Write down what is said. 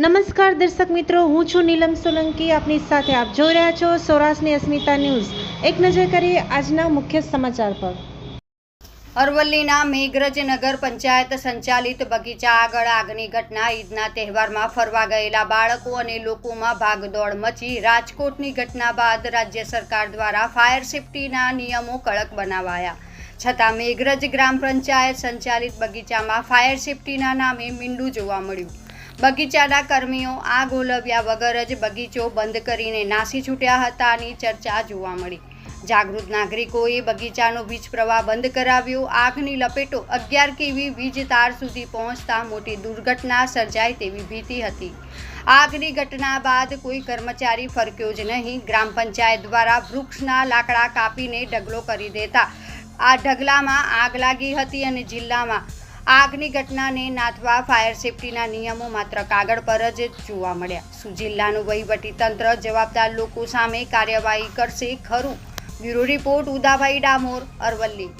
નમસ્કાર દર્શક મિત્રો, હું છું નીલમ સોલંકી. આપની સાથે આપ જોઈ રહ્યા છો સૌરાષ્ટ્રની અસ્મિતા ન્યૂઝ. એક નજર કરીએ આજના મુખ્ય સમાચાર પર. અરવલ્લીના મેઘરજ નગર પંચાયત સંચાલિત બગીચા આગળ આગની ઘટના. ઈદના તહેવારમાં ફરવા ગયેલા બાળકો અને લોકોમાં ભાગદોડ મચી. રાજકોટની ઘટના બાદ રાજ્ય સરકાર દ્વારા ફાયર સેફટીના નિયમો કડક બનાવાયા. છતાં મેઘરજ ગ્રામ પંચાયત સંચાલિત બગીચામાં ફાયર સેફટીના નામે મીંડું જોવા મળ્યું. બગીચાના કર્મીઓ આગ ઓલવ્યા વગર જ બગીચો બંધ કરીને નાસી છૂટ્યા હતાની ચર્ચા જોવા મળી. જાગૃત નાગરિકોએ બગીચાનો વીજ પ્રવાહ બંધ કરાવ્યો. આગની લપેટો અગિયાર કેવી વીજ તાર સુધી પહોંચતા મોટી દુર્ઘટના સર્જાય તેવી ભીતિ હતી. આગની ઘટના બાદ કોઈ કર્મચારી ફરક્યો જ નહીં. ગ્રામ પંચાયત દ્વારા વૃક્ષના લાકડા કાપીને ઢગલો કરી દેતા. આ ઢગલામાં આગ લાગી હતી અને જિલ્લામાં આગની ઘટનાને નાથવા ફાયર સેફટીના નિયમો માત્ર કાગળ પર જ જોવા મળ્યા. શું જિલ્લાનું તંત્ર જવાબદાર લોકો સામે કાર્યવાહી કરશે ખરું? Bureau report Udabhai Damor, Aravalli.